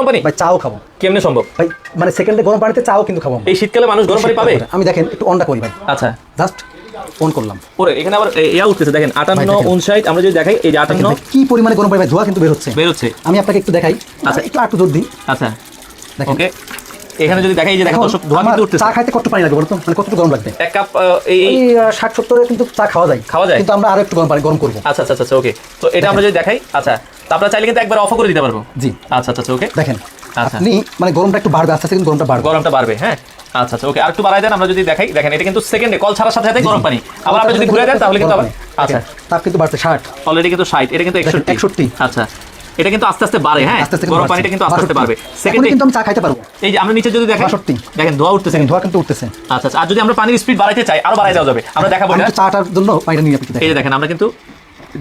Company ভাই চাও খাব। কেমনে সম্ভব? ভাই মানে সেকেন্ডে গরম পানিতে চাও কিন্তু খাব এই শীতকালে মানুষ গরম পানি পাবে? আমি দেখেন একটু অনটা করি ভাই। আচ্ছা। জাস্ট অন করলাম। ওরে এখানে আবার ইয়া উঠতেছে দেখেন আটান্ন উনষাট আমরা যদি দেখাই এই যে আটান্ন কি পরিমাণে গরম পানি ধোয়া কিন্তু বের হচ্ছে। আমি আপনাকে একটু দেখাই। আচ্ছা। একটু একটু জোর দিই আচ্ছা। দেখেন। ওকে। এখানে যদি দেখাই যে দেখেন দর্শক ধোয়া কিন্তু উঠতেছে। চা খাইতে কত পানি লাগবে বলতো? মানে কতটুকু গরম লাগবে? এক কাপ এই ওই এই- আহ, ষাট সত্তরে কিন্তু চা খাওয়া যায়। খাওয়া যায়? কিন্তু আমরা আরও একটু গরম পানি গরম করব। আচ্ছা আচ্ছা আচ্ছা ওকে। তো এটা আমরা যদি দেখাই আচ্ছা। তো আপনারা চাইলে কিন্তু একবার অফ করে দিতে পারব। জি। আচ্ছা আচ্ছা আচ্ছা ওকে দেখেন আচ্ছা। আপনি মানে গরমটা একটু বাড়বে আস্তে আস্তে কিন্তু গরমটা বাড়বে। গরমটা বাড়বে হ্যাঁ? আচ্ছা আচ্ছা ওকে আর একটু বাড়াই দেন আমরা যদি দেখাই। দেখেন এটা কিন্তু সেকেন্ডে কল ছাড়ার সাথে সাথে গরম পানি। আবার আপনি যদি ঘুরে দেন তাহলে কিন্তু আবার আচ্ছা। তাপ কিন্তু বাড়ছে ষাট। অলরেডি কিন্তু ষাট এটা কিন্তু দেখেন, একষট্টি। 61 আচ্ছা। এটা কিন্তু আস্তে আস্তে বাড়ে হ্যাঁ? গরম পানিটা কিন্তু আস্তে আস্তে বাড়বে। সেকেন্ডে কিন্তু আমি চা খাইতে পারব। এই যে আমরা নিচে যদি দেখেন 62 দেখেন ধোয়া উঠতেছে। ধোয়া কিন্তু উঠতেছে। আচ্ছা আচ্ছা আর যদি আমরা পানির স্পিড বাড়াইতে চাই আরও বাড়াই দেওয়া যাবে। আমরা দেখাবো চাটার জন্য পানিটা নিয়ে এই যে দেখেন। আমরা কিন্তু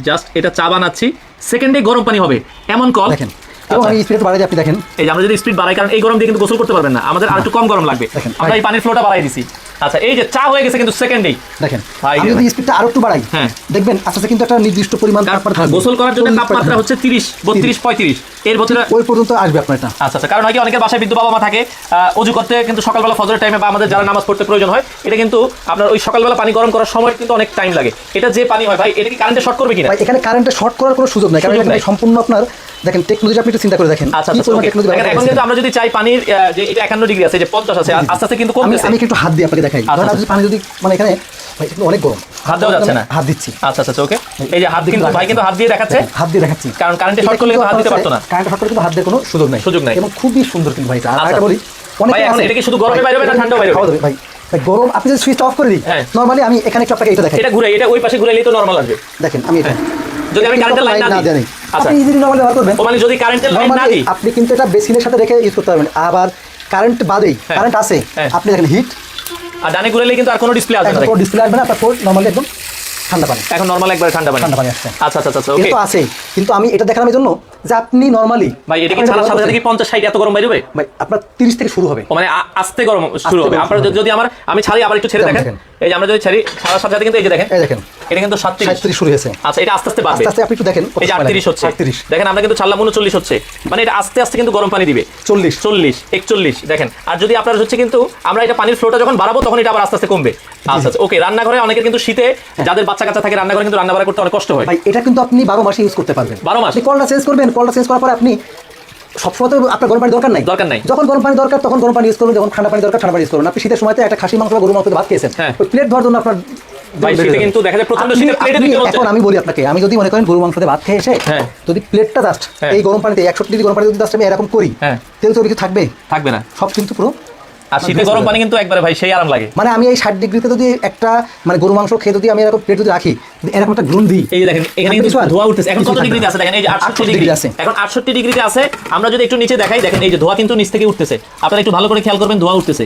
জাস্ট এটা চা বানাচ্ছি। সেকেন্ডে গরম পানি হবে। এমন কল দেখেন। এবং আচ্ছা। আমি স্পিড বাড়াই আপনি দেখেন। এই আমরা যদি স্পিড বাড়াই কারণ এই গরম দিয়ে কিন্তু গোসল করতে পারবেন না। আমাদের আর একটু কম গরম লাগবে। আমরা এই পানির ফ্লোটা বাড়াই দিছি। আচ্ছা এই যে চা হয়ে গেছে কিন্তু সেকেন্ডেই। দেখেন ভাই আমি রে যদি স্পিডটা আরও একটু বাড়াই হ্যাঁ। দেখবেন আস্তে আস্তে কিন্তু একটা নির্দিষ্ট পরিমাণ তাপমাত্রা গোসল করার জন্য 40 তাপমাত্রা হচ্ছে তিরিশ বত্রিশ পঁয়ত্রিশ। এর ভিতরে ওই পর্যন্ত আসবে আপনার এটা। আচ্ছা আচ্ছা কারণ হয় কি অনেকের বাসায় বিদ্যুৎ বাবা মা থাকে অজু করতে কিন্তু সকালবেলা ফজরের টাইমে বা আমাদের যারা নামাজ পড়তে প্রয়োজন হয় এটা কিন্তু আপনার ওই সকালবেলা পানি গরম করার সময় কিন্তু অনেক টাইম লাগে। এটা যে পানি হয় ভাই এটা কি কারেন্টে শর্ট করবে কিনা? এখানে কারেন্টে শর্ট করার কোনো সুযোগ নাই কারণ এখানে সম্পূর্ণ আপনার দেখেন টেকনোলজি আপনি একটু চিন্তা করে দেখেন আচ্ছা আচ্ছা টেকনোলজি এখন কিন্তু আমরা যদি চাই পানির যে এটা একান্ন ডিগ্রি আছে যে পঞ্চাশ আছে আস্তে আস্তে কিন্তু আমি কমতেছে। আমি একটু হাত দিয়ে আপনাকে দেখাই। আচ্ছা, ধরেন আচ্ছা। আপনি পানি যদি মানে এখানে ভাই কিন্তু অনেক গরম। হাত দেওয়া যাচ্ছে না? হাত দিচ্ছি। আচ্ছা আচ্ছা ওকে। এই যে হাত কিন্তু ভাই কিন্তু হাত দিয়ে দেখাচ্ছে? হাত দিয়ে দেখাচ্ছি। কারণ কারেন্টে শর্ট করলে হাত দিতে পারতো না। কারেন্ট শর্ট করলে কিন্তু হাত দিয়ে কোনো সুযোগ নাই। সুযোগ নাই। এবং খুবই সুন্দর কিন্তু ভাই আর আচ্ছা। একটা বলি অনেকে এখন এটা কি শুধু গরমে বাইরে হবে না ভাই, বাইরে হবে? ভাই। ভাই, গরম আপনি যদি সুইচ অফ করে দিই হ্যাঁ। নরমালি আমি এখানে একটু আপনাকে এটা দেখাই। এটা ঘুরে এটা ওই পাশে ঘুরে তো নর্মাল আসবে। দেখেন আমি এটা। যদি আমি কারেন্টের লাইন না দিই। আচ্ছা। আপনি ইজিলি নরমালি ব্যবহার করবেন। মানে যদি কারেন্টের লাইন না দিই। আপনি কিন্তু এটা বেসিনের সাথে রেখে ইউজ করতে পারবেন। আবার কারেন্ট বাদেই হ্যাঁ। কারেন্ট আছে। হ্যাঁ। আপনি দেখেন হিট আর ডানে ঘুরে কিন্তু আর কোনো ডিসপ্লে আসবে না। ডিসপ্লে আসবে না আপনার নর্মালি একদম ঠান্ডা পানি। এখন নর্মাল একবার ঠান্ডা পানি। ঠান্ডা পানি আসছে। আচ্ছা আচ্ছা আচ্ছা ওকে তো আছে কিন্তু আমি এটা দেখানোর জন্য যে আপনি নরমালি ভাই এটা কি ছাড়ার সাথে সাথে কি পঞ্চাশ ষাট এত গরম বাইরে হবে? ভাই আপনার তিরিশ থেকে শুরু হবে। মানে আস্তে গরম শুরু হবে। আপনার যদি আমার আমি ছাড়ি আবার একটু ছেড়ে দেখেন। এই যে আমরা যদি ছাড়ি ছাড়ার সাথে সাথে কিন্তু এই যে দেখেন এই দেখেন। এটা কিন্তু সাতত্রিশ। সাঁত্রিশ শুরু হয়েছে। আচ্ছা এটা আস্তে আস্তে বাড়বে। আস্তে আস্তে আপনি একটু দেখেন এই যে সময় আটত্রিশ লাগে। হচ্ছে। আটত্রিশ। দেখেন আমরা কিন্তু ছাড়লাম উনচল্লিশ হচ্ছে। মানে এটা আস্তে আস্তে কিন্তু গরম পানি দিবে। চল্লিশ। চল্লিশ একচল্লিশ দেখেন। আর যদি আপনার হচ্ছে কিন্তু আমরা এটা পানির ফ্লোটা যখন বাড়াবো তখন এটা আবার আস্তে আস্তে কমবে। আচ্ছা আচ্ছা ওকে রান্নাঘরে অনেকের কিন্তু শীতে যাদের বাচ্চা কাচ্চা থাকে রান্নাঘরে কিন্তু রান্না বাড়া করতে অনেক কষ্ট হয়। ভাই এটা কিন্তু আপনি বারো মাসে ইউজ করতে পারবেন। 12 মাস? আপনি কলটা চেঞ্জ করবেন কলটা চেঞ্জ করার পরে আপনি সবসময় তো আপনার গরম পানি দরকার নাই দরকার নাই। যখন গরম পানি দরকার তখন গরম পানি ইউজ করুন যখন ঠান্ডা পানি দরকার ঠান্ডা পানি ইউজ করুন আপনি শীতের সময়তে একটা খাসি মাংস বা গরু মাংস ভাত খেয়েছেন হ্যাঁ। ওই প্লেট ধরুন জন্য আপনার কিন্তু দেখা যায় প্রচণ্ড শীতে প্লেটে আপনি দিতে হচ্ছে। এখন আমি বলি আপনাকে আমি যদি মনে করেন গরু মাংস ভাত খেয়ে এসে হ্যাঁ। যদি প্লেটটা জাস্ট হ্যাঁ। এই গরম পানিতে একশো ডিগ্রি গরম পানিতে যদি জাস্ট আমি এরকম করি। তেল তো কিছু থাকবে থাকবে না সব কিন্তু পুরো আর শীতে গরম পানি কিন্তু একবারে ভাই সেই আরাম লাগে। মানে আমি এই ষাট ডিগ্রিতে যদি একটা মানে গরু মাংস খেয়ে যদি আমি এরকম প্লেট যদি রাখি এরকম একটা গ্রুন দিই। এই দেখেন এখানে কিন্তু আর- ধোয়া উঠতেছে। এখন কত ডিগ্রিতে আছে? দেখেন এই যে 68 68 ডিগ্রি। আছে। এখন 68 ডিগ্রিতে আছে। আমরা যদি একটু নিচে দেখাই দেখেন এই যে ধোয়া কিন্তু নিচ থেকে উঠতেছে। আপনারা একটু ভালো করে খেয়াল করবেন ধোয়া উঠতেছে।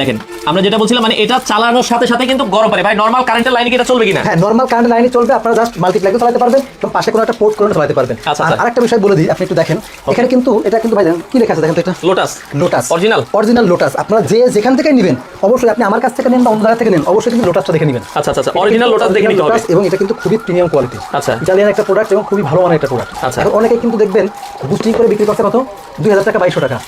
দেখেন আমরা যেটা বলছিলাম মানে এটা চালানোর সাথে সাথে কিন্তু গরম পানি ভাই নর্মাল কারেন্টের লাইনে কি এটা চলবে কিনা? হ্যাঁ নর্মাল কারেন্ট লাইনে চলবে আপনারা জাস্ট মাল্টিপ্লাইকে চালাতে পারবেন এবং পাশে কোনো একটা পোর্ট করে চালাতে পারবেন। আচ্ছা, আর আচ্ছা। আরেকটা বিষয় বলে দিই আপনি একটু দেখেন এখানে কিন্তু এটা কিন্তু ভাই কি লেখা আছে দেখেন তো এটা? Lotus Lotus Original? Original Lotus আপনারা যে যেখান থেকে নেবেন অবশ্যই আপনি আমার কাছ থেকে নেন বা অন্য জায়গা থেকে নেন অবশ্যই কিন্তু লোটাসটা দেখে নেবেন। আচ্ছা আচ্ছা অরিজিনাল লোটাস দেখে নিতে হবে। এবং এটা কিন্তু খুবই প্রিমিয়াম কোয়ালিটি আচ্ছা। ইটালিয়ান একটা প্রোডাক্ট এবং খুবই ভালো মানের একটা প্রোডাক্ট আচ্ছা। অনেকে কিন্তু দেখবেন বুস্টিং করে বিক্রি করতে কত দুই হাজার টাকা বাইশশো টাকা।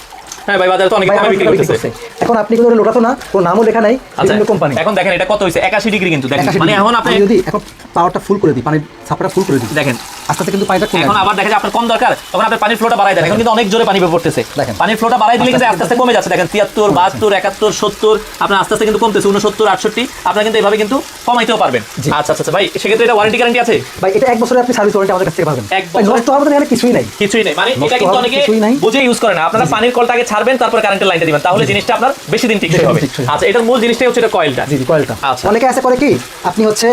হ্যাঁ ভাই বাজারে তো অনেক দামে বিক্রি করতেছে। এখন আপনি কিন্তু লোটাতো না কোনো নামও লেখা নাই আচ্ছা বিভিন্ন কোম্পানি এখন দেখেন এটা কত হয়েছে? একাশি ডিগ্রি কিন্তু দেখেন। মানে এখন আপনি যদি এখন পাওয়ারটা ফুল করে দিই পানির ছাপটা ফুল করে দিই। দেখেন আস্তে আস্তে কিন্তু পানিটা কমে এখন আবার দেখা যায় আপনার কম দরকার তখন আপনার পানির ফ্লোটা বাড়াই দেন এখন কিন্তু অনেক জোরে পানি বের পড়তেছে। দেখেন। পানির ফ্লোটা বাড়াই দিলে কিন্তু আস্তে আস্তে কমে যাচ্ছে। দেখেন তিয়াত্তর বাহাত্তর একাত্তর সত্তর আপনার আস্তে আস্তে কিন্তু কমতেছে উনসত্তর আটষট্টি। আপনারা কিন্তু এভাবে কিন্তু কমাইতেও পারবেন। আচ্ছা আচ্ছা আচ্ছা, ভাই সেক্ষেত্রে এটা ওয়ারেন্টি গ্যারান্টি আছে? ভাই এটা এক বছরে আপনি সার্ভিস ওয়ারেন্টি আমাদের কাছ থেকে পাবেন। এক বছরে? নষ্ট হবে এখানে কিছুই নাই। কিছুই নেই। মানে এটা কিন্তু অনেকে বুঝে ইউজ করে না। আপনারা পানির কলটা আগে ছাড়বেন তারপর কারেন্টের লাইনটা দিবেন। তাহলে জিনিসটা আপনার বেশি দিন টিকসই হবে। আচ্ছা এটার মূল জিনিসটাই হচ্ছে এটা কয়েলটা জি কয়েলটা আচ্ছা। অনেকে আছে করে কি আপনি হচ্ছে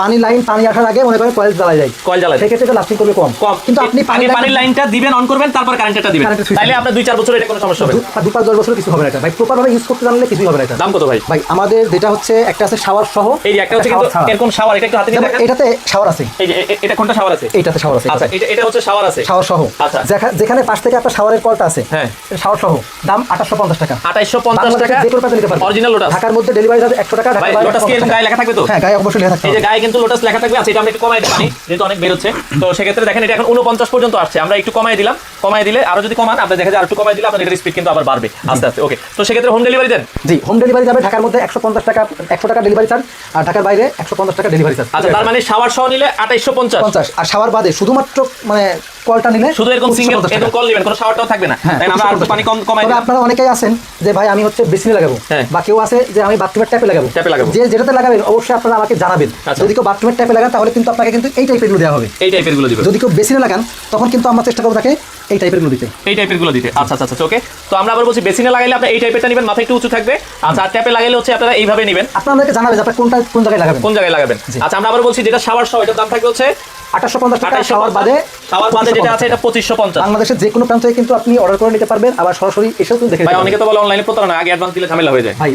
পানি লাইন পানি আসার আগে মনে করেন কয়েল জ্বালা যায় কয়েল জ্বালায়। সেক্ষেত্রে লাস্টিং করবে কম? কম। কিন্তু আপনি পানি পানির লাইনটা দিবেন অন করবেন তারপর কারেন্টটা দিবেন। তাহলে আপনার দুই চার বছর এটা কোনো সমস্যা হবে না। দু পাঁচ দশ বছর কিছু হবে না এটা। ভাই প্রপার ভাবে ইউজ করতে জানলে কিছুই হবে না এটা। দাম কত ভাই? ভাই আমাদের যেটা হচ্ছে একটা আছে শাওয়ার সহ এই যে একটা হচ্ছে কিন্তু এরকম শাওয়ার এটা একটু হাতে নিয়ে এটাতে শাওয়ার আছে। এই যে এটা কোনটা শাওয়ার আছে? শাওয়ার আছে আচ্ছা এটা এটা হচ্ছে শাওয়ার আছে। শাওয়ার সহ। আচ্ছা। যেখানে পাশ থেকে আপনার শাওয়ারের কলটা আছে হ্যাঁ। শাওয়ার সহ। দাম আঠাশশো পঞ্চাশ টাকা। আঠাইশশো পঞ্চাশ বাংলাদেশে টাকা। যে কোনো নিতে পারবেন। অরিজিনাল লোটাস ঢাকার মধ্যে ডেলিভারি চার্জ একশো টাকা ঢাকার ভাই বাইরে লোটাস কি গায়ে লেখা থাকবে তো? হ্যাঁ গায়ে অবশ্যই লেখা থাকতে এই যে গায়ে কিন্তু লোটাস লেখা থাকবে আচ্ছা এটা আমরা একটু কমাই দিই। যেহেতু অনেক বেরোচ্ছে তো সেক্ষেত্রে দেখেন এটা এখন উনপঞ্চাশ পর্যন্ত আসছে। আমরা একটু কমাই দিলাম। কমাই দিলে আরও যদি কমান আপনি দেখা যায় আর একটু কমাই দিলে আপনার এটার স্পিড কিন্তু আবার বাড়বে। আস্তে আস্তে ওকে তো সেক্ষেত্রে হোম ডেলিভারি দেন। জি হোম ডেলিভারি যাবে ঢাকার মধ্যে একশো পঞ্চাশ টাকা একশো টাকা ডেলিভারি চার্জ আর ঢাকার বাইরে একশো পঞ্চাশ টাকা ডেলিভারি চার্জ। আচ্ছা তার মানে শাওয়ার সহ নিলে আঠাইশশো পঞ্চাশ। পঞ্চাশ আর শাওয়ার বাদে শুধুমাত্র মানে কলটা নিলে শুধু এরকম সিঙ্গেল এরকম কল নেবেন কোনো শাওয়ারটাও থাকবে না। হ্যাঁ, তাই? আমরা আর পানি কম কমাই তবে আপনারা অনেকেই আছেন যে ভাই আমি হচ্ছে বেসিনে লাগাবো। হ্যাঁ। বা কেউ আছে যে আমি বাথরুমের ট্যাপে লাগাবো। ট্যাপে লাগাবো। যে যেটাতে লাগাবেন অবশ্যই আপনারা আমাকে জানাবেন। আচ্ছা। যদি কেউ বাথরুমের ট্যাপে লাগান তাহলে কিন্তু আপনাকে কিন্তু এই টাইপেরগুলো দেওয়া হবে। এই টাইপেরগুলো দিবেন। যদি কেউ বেসিনে লাগান তখন কিন্তু আমরা চেষ্টা করব তাকে এই টাইপেরগুলো দিতে। এই টাইপেরগুলো দিতে। আচ্ছা আচ্ছা আচ্ছা ওকে। তো আমরা আবার বলছি বেসিনে লাগাইলে আপনি এই টাইপেরটা নেবেন মাথা একটু উঁচু থাকবে। আচ্ছা আর ট্যাপে লাগাইলে হচ্ছে আপনারা এইভাবে নেবেন। আপনারা আমাদেরকে জানাবেন আপনার কোনটা কোন জায়গায় লাগাবেন। কোন জায়গায় লাগাবেন। আচ্ছা আমরা আবার বলছি যেটা শাওয়ার সহ এটার দাম থাকবে হচ্ছে আঠাশশো পঞ্চাশ টাকা আঠাইশশো শাওয়ার বাদে শাওয়ার বাদে যেটা আছে এটা পঁচিশশো পঞ্চাশ। বাংলাদেশের যে কোনো প্রান্ত থেকে কিন্তু আপনি অর্ডার করে নিতে পারবেন আবার সরাসরি এসেও কিন্তু দেখে অনেকে তো বলে অনলাইনে প্রতারণা আগে অ্যাডভান্স দিলে ঝামেলা হয়ে যায়। ভাই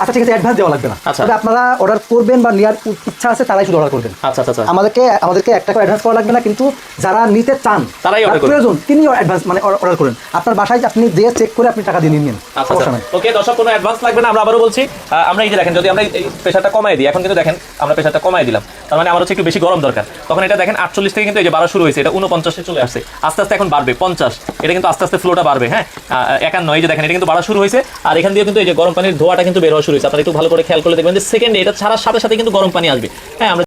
আচ্ছা ঠিক আছে অ্যাডভান্স দেওয়া লাগবে না। আচ্ছা। তবে আপনারা অর্ডার করবেন বা নেওয়ার ইচ্ছা আছে তারাই শুধু অর্ডার করবেন। আচ্ছা আমাদেরকে আমাদেরকে এক টাকা অ্যাডভান্স করা লাগবে না কিন্তু যারা নিতে চান তারাই প্রয়োজন তিনি অ্যাডভান্স মানে অর্ডার করেন। আপনার বাসায় আপনি যে চেক করে আপনি টাকা দিয়ে নিন আচ্ছা ওকে দর্শক কোনো অ্যাডভান্স লাগবে না আমরা আবারও বলছি আমরা এই যে দেখেন যদি আমরা প্রেশারটা কমাই দিই এখন কিন্তু দেখেন আমরা প্রেশারটা কমাই দিলাম। তার মানে আমার হচ্ছে একটু বেশি গরম দরকার। তখন এটা দেখেন আটচল্লিশ থেকে কিন্তু এই যে বাড়া শুরু হয়েছে, এটা উনপঞ্চাশে চলে আসছে। আস্তে আস্তে এখন বাড়বে, পঞ্চাশ। এটা কিন্তু আস্তে আস্তে ফ্লোটা বাড়বে হ্যাঁ? একান্ন, এই যে দেখেন, এটা কিন্তু বাড়া শুরু হয়েছে। আর এখান দিয়ে কিন্তু এই যে গরম পানির ধোয়াটা কিন্তু বের হওয়া শুরু হয়েছে। আপনারা একটু ভালো করে খেয়াল করে দেখবেন যে সেকেন্ডে এটা ছাড়ার সাথে সাথে কিন্তু গরম পানি আসবে। হ্যাঁ আমরা